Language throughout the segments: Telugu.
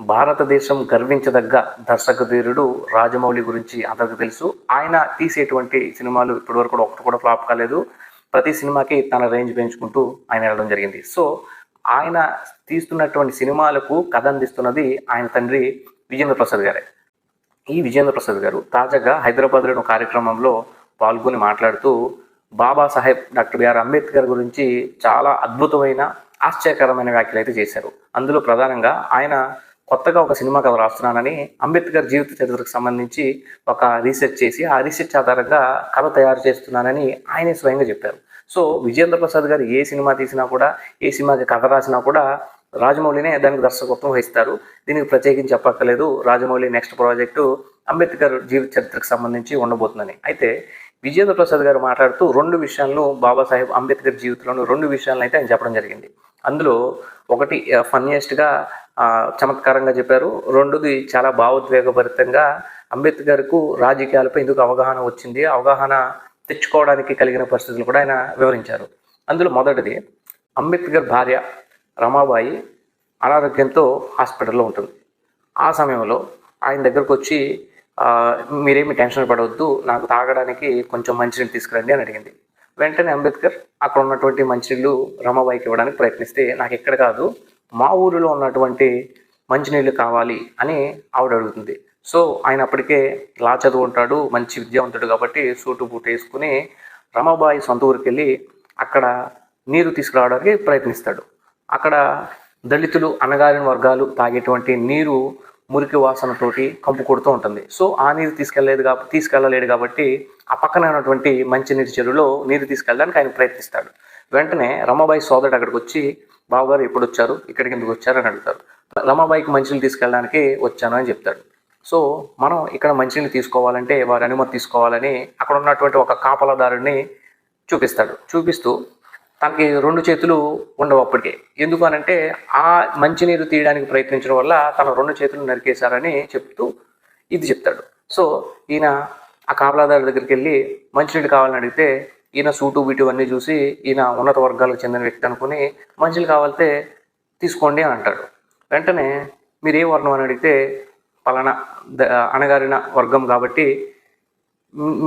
భారతదేశం గర్వించదగ్గ దర్శకధీరుడు రాజమౌళి గురించి అందరికీ తెలుసు. ఆయన తీసేటువంటి సినిమాలు ఇప్పటివరకు కూడా ఒకటి కూడా ఫ్లాప్ కాలేదు. ప్రతి సినిమాకి తన రేంజ్ పెంచుకుంటూ ఆయన వెళ్ళడం జరిగింది. సో ఆయన తీస్తున్నటువంటి సినిమాలకు కథ అందిస్తున్నది ఆయన తండ్రి విజేంద్ర ప్రసాద్ గారే. ఈ విజేంద్ర ప్రసాద్ గారు తాజాగా హైదరాబాద్లో ఒక కార్యక్రమంలో పాల్గొని మాట్లాడుతూ బాబాసాహెబ్ డాక్టర్ బిఆర్ అంబేద్కర్ గురించి చాలా అద్భుతమైన ఆశ్చర్యకరమైన వ్యాఖ్యలు అయితే చేశారు. అందులో ప్రధానంగా ఆయన కొత్తగా ఒక సినిమా కథ రాస్తున్నానని అంబేద్కర్ జీవిత చరిత్రకు సంబంధించి ఒక రీసెర్చ్ చేసి ఆ రీసెర్చ్ ఆధారంగా కథ తయారు చేస్తున్నానని ఆయనే స్వయంగా చెప్పారు. సో విజేంద్ర ప్రసాద్ గారు ఏ సినిమా తీసినా కూడా ఏ సినిమాకి కథ రాసినా కూడా రాజమౌళినే దానికి దర్శకత్వం వహిస్తారు. దీనికి ప్రత్యేకించి చెప్పక్కర్లేదు రాజమౌళి నెక్స్ట్ ప్రాజెక్టు అంబేద్కర్ జీవిత చరిత్రకు సంబంధించి ఉండబోతుందని. అయితే విజేంద్ర ప్రసాద్ గారు మాట్లాడుతూ రెండు విషయాలను బాబాసాహెబ్ అంబేద్కర్ జీవితంలో రెండు విషయాలను అయితే ఆయన చెప్పడం జరిగింది. అందులో ఒకటి ఫన్నీయెస్ట్గా చమత్కారంగా చెప్పారు. రెండోది చాలా భావోద్వేగభరితంగా అంబేద్కర్కు రాజకీయాలపై ఎందుకు అవగాహన వచ్చింది అవగాహన తెచ్చుకోవడానికి కలిగిన పరిస్థితులు కూడా ఆయన వివరించారు. అందులో మొదటిది అంబేద్కర్ భార్య రమాబాయి అనారోగ్యంతో హాస్పిటల్లో ఉంటుంది. ఆ సమయంలో ఆయన దగ్గరకు వచ్చి మీరేమి టెన్షన్ పడవద్దు నాకు తాగడానికి కొంచెం మంచినీళ్ళు తీసుకురండి అని అడిగింది. వెంటనే అంబేద్కర్ అక్కడ ఉన్నటువంటి మంచినీళ్ళు రమాబాయికి ఇవ్వడానికి ప్రయత్నిస్తే నాకు ఎక్కడ కాదు మా ఊరిలో ఉన్నటువంటి మంచినీళ్ళు కావాలి అని ఆవిడ అడుగుతుంది. సో ఆయన అప్పటికే లా చదువుకుంటాడు మంచి విద్యావంతుడు కాబట్టి సూటు బూటు వేసుకుని రమాబాయి సొంత ఊరికి వెళ్ళి అక్కడ నీరు తీసుకురావడానికి ప్రయత్నిస్తాడు. అక్కడ దళితులు అణగారిన వర్గాలు తాగేటువంటి నీరు మురికి వాసనతోటి కంపు కొడుతూ ఉంటుంది. సో ఆ నీరు తీసుకెళ్ళలేదు కాబట్టి తీసుకెళ్ళలేడు కాబట్టి ఆ పక్కన ఉన్నటువంటి మంచినీటి చెరువులో నీరు తీసుకెళ్ళడానికి ఆయన ప్రయత్నిస్తాడు. వెంటనే రమాబాయి సోదరుడు అక్కడికి వచ్చి బావగారు ఎప్పుడు వచ్చారు? ఇక్కడికి ఎందుకు వచ్చారు అని అడుగుతారు. రమాబాయికి మంచినీళ్ళు తీసుకెళ్ళడానికి వచ్చాను అని చెప్తాడు. సో మనం ఇక్కడ మంచినీళ్ళు తీసుకోవాలంటే వారి అనుమతి తీసుకోవాలని అక్కడ ఉన్నటువంటి ఒక కాపలదారుని చూపిస్తాడు. చూపిస్తూ తనకి రెండు చేతులు ఉండవు అప్పటికే. ఎందుకు అనంటే ఆ మంచినీరు తీయడానికి ప్రయత్నించడం వల్ల తన రెండు చేతులు నరికేశారని చెప్తూ ఇది చెప్తాడు. సో ఈయన ఆ కాపలాదారు దగ్గరికి వెళ్ళి మంచినీళ్ళు కావాలని అడిగితే ఈయన సూటు బీటు అన్నీ చూసి ఈయన ఉన్నత వర్గాలకు చెందిన వ్యక్తి అనుకుని మంచినీళ్ళు కావాలితే తీసుకోండి అని అంటాడు. వెంటనే మీరు ఏ వర్ణం అని అడిగితే పలానా అణగారిన వర్గం కాబట్టి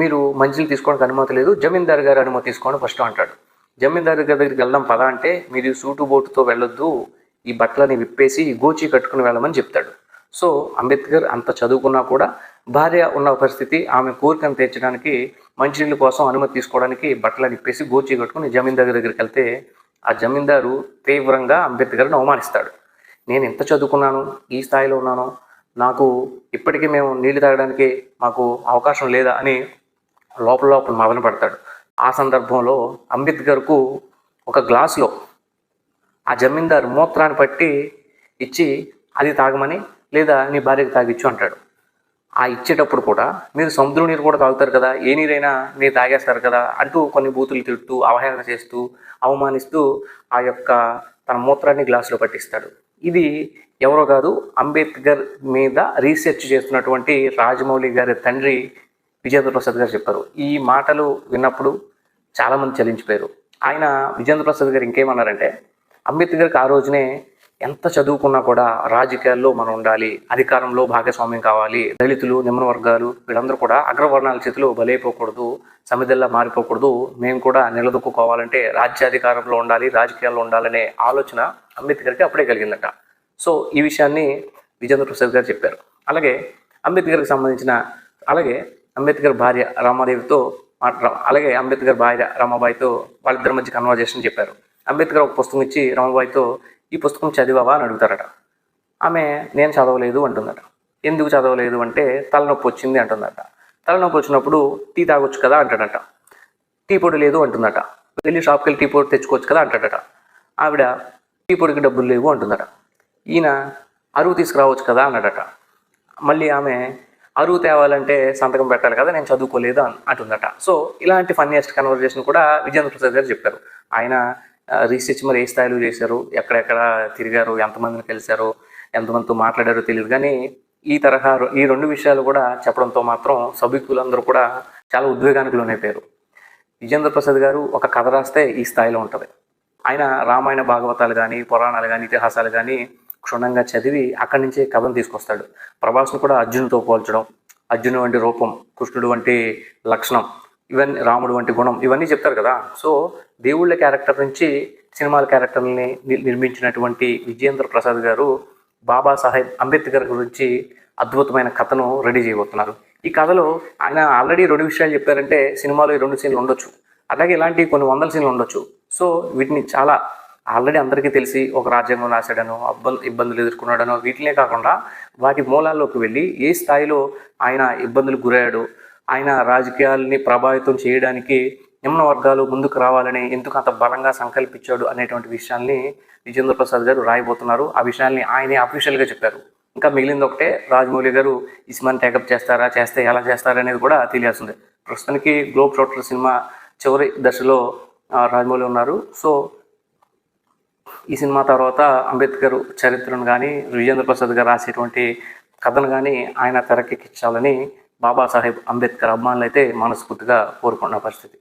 మీరు మంచిలు తీసుకోవడానికి అనుమతి లేదు జమీందారు గారి అనుమతి తీసుకోండి ఫస్ట్ అంటాడు. జమీందారు గారి దగ్గరికి వెళ్దాం పదా అంటే మీరు సూటు బోటుతో వెళ్ళొద్దు ఈ బట్టలని విప్పేసి గోచి కట్టుకుని వెళ్ళమని చెప్తాడు. సో అంబేద్కర్ అంత చదువుకున్నా కూడా భార్య ఉన్న పరిస్థితి ఆమె కోరికను తీర్చడానికి మంచినీళ్ళ కోసం అనుమతి తీసుకోవడానికి బట్టలు నిప్పేసి గోచి కట్టుకుని జమీందారు దగ్గరికి వెళ్తే ఆ జమీందారు తీవ్రంగా అంబేద్కర్ని అవమానిస్తాడు. నేను ఎంత చదువుకున్నాను? ఈ స్థాయిలో ఉన్నాను? నాకు ఇప్పటికీ మేము నీళ్ళు తాగడానికి మాకు అవకాశం లేదా? అని లోపల లోపల మదన పడతాడు. ఆ సందర్భంలో అంబేద్కర్కు ఒక గ్లాసులో ఆ జమీందారు మూత్రాన్ని పట్టి ఇచ్చి అది తాగమని లేదా నీ భార్యకు తాగిచ్చు అంటాడు. ఆ ఇచ్చేటప్పుడు కూడా మీరు సముద్రం నీరు కూడా తాగుతారు కదా ఏ నీరైనా మీరు తాగేస్తారు కదా అంటూ కొన్ని బూతులు తిడుతూ అవహేళన చేస్తూ అవమానిస్తూ ఆ యొక్క తన మూత్రాన్ని గ్లాసులో పట్టిస్తాడు. ఇది ఎవరో కాదు అంబేద్కర్ మీద రీసెర్చ్ చేస్తున్నటువంటి రాజమౌళి గారి తండ్రి విజేంద్ర ప్రసాద్ గారు చెప్పారు. ఈ మాటలు విన్నప్పుడు చాలామంది చలించిపోయారు. ఆయన విజేంద్ర ప్రసాద్ గారు ఇంకేమన్నారంటే అంబేద్కర్కి ఆ రోజునే ఎంత చదువుకున్నా కూడా రాజకీయాల్లో మనం ఉండాలి అధికారంలో భాగస్వామ్యం కావాలి దళితులు నిమ్న వర్గాలు వీళ్ళందరూ కూడా అగ్రవర్ణాల చేతిలో బలైపోకూడదు సమిధల్లా మారిపోకూడదు మేము కూడా నిలదొక్కుకోవాలంటే రాజ్యాధికారంలో ఉండాలి రాజకీయాల్లో ఉండాలనే ఆలోచన అంబేద్కర్కి అప్పుడే కలిగిందట. సో ఈ విషయాన్ని విజేంద్ర ప్రసాద్ గారు చెప్పారు. అలాగే అంబేద్కర్కి సంబంధించిన అలాగే అంబేద్కర్ భార్య రామాదేవితో మాట్లా- అలాగే అంబేద్కర్ భార్య రమాబాయితో వాళ్ళిద్దరి మధ్య కన్వర్జేషన్ చెప్పారు. అంబేద్కర్ ఒక పుస్తకం ఇచ్చి రమాబాయితో ఈ పుస్తకం చదివావా అని అడుగుతారట. ఆమె నేను చదవలేదు అంటుందట. ఎందుకు చదవలేదు అంటే తలనొప్పి వచ్చింది అంటుందట. తలనొప్పి వచ్చినప్పుడు టీ తాగొచ్చు కదా అంటాడట. టీ పొడి లేదు అంటుందట. వెళ్ళి షాప్కి వెళ్ళి టీ పొడి తెచ్చుకోవచ్చు కదా అంటాడట. ఆవిడ టీ పొడికి డబ్బులు లేవు అంటుందట. ఈయన అరువు తీసుకురావచ్చు కదా అన్నాడట. మళ్ళీ ఆమె అరువు తేవాలంటే సంతకం పెట్టాలి కదా నేను చదువుకోలేదు అని అంటుందట. సో ఇలాంటి ఫన్నీయెస్ట్ కన్వర్జేషన్ కూడా విజేంద్ర ప్రసాద్ గారు చెప్పారు. ఆయన రీసెర్చ్ మరి ఏ స్థాయిలో చేశారు? ఎక్కడెక్కడ తిరిగారు? ఎంతమందిని కలిశారు? ఎంతమందితో మాట్లాడారో తెలియదు కానీ ఈ తరహా ఈ రెండు విషయాలు కూడా చెప్పడంతో మాత్రం సభికులందరూ కూడా చాలా ఉద్వేగానికి లోనైపోయారు. విజేంద్ర ప్రసాద్ గారు ఒక కథ రాస్తే ఈ స్థాయిలో ఉంటుంది. ఆయన రామాయణ భాగవతాలు కానీ పురాణాలు కానీ ఇతిహాసాలు కానీ క్షుణ్ణంగా చదివి అక్కడి నుంచే కథను తీసుకొస్తాడు. ప్రభాస్ను కూడా అర్జున్తో పోల్చడం అర్జును వంటి రూపం కృష్ణుడు వంటి లక్షణం ఇవన్నీ రాముడు వంటి గుణం ఇవన్నీ చెప్తారు కదా. సో దేవుళ్ళ క్యారెక్టర్ నుంచి సినిమాల క్యారెక్టర్ని ని- నిర్మించినటువంటి విజయేంద్ర ప్రసాద్ గారు బాబాసాహెబ్ అంబేద్కర్ గురించి అద్భుతమైన కథను రెడీ చేయబోతున్నారు. ఈ కథలో ఆయన ఆల్రెడీ రెండు విషయాలు చెప్పారంటే సినిమాలో ఈ రెండు సీన్లు ఉండొచ్చు. అలాగే ఇలాంటి కొన్ని వందల సీన్లు ఉండొచ్చు. సో వీటిని చాలా ఆల్రెడీ అందరికీ తెలిసి ఒక రాజ్యాంగం రాశాడనో అబ్బ ఇబ్బందులు ఎదుర్కొన్నాడనో వీటినే కాకుండా వాటి మూలాల్లోకి వెళ్ళి ఏ స్థాయిలో ఆయన ఇబ్బందులకు గురయ్యాడు ఆయన రాజకీయాల్ని ప్రభావితం చేయడానికి నిమ్న వర్గాలు ముందుకు రావాలని ఎందుకు అంత బలంగా సంకల్పించాడు అనేటువంటి విషయాల్ని విజేంద్ర ప్రసాద్ గారు రాయబోతున్నారు. ఆ విషయాల్ని ఆయనే అఫీషియల్గా చెప్పారు. ఇంకా మిగిలింది ఒకటే రాజమౌళి గారు ఈ సినిమాని టేకప్ చేస్తారా చేస్తే ఎలా చేస్తారా అనేది కూడా తెలియాల్సిందే. ప్రస్తుతానికి గ్లోబ్ ట్రోటర్ సినిమా చివరి దశలో రాజమౌళి ఉన్నారు. సో ఈ సినిమా తర్వాత అంబేద్కర్ చరిత్రను కానీ విజేంద్ర ప్రసాద్ గారు రాసేటువంటి కథను కానీ ఆయన తెరకెక్కించాలని బాబాసాహెబ్ అంబేద్కర్ అభిమానులు అయితే మనస్ఫూర్తిగా కోరుకున్న పరిస్థితి.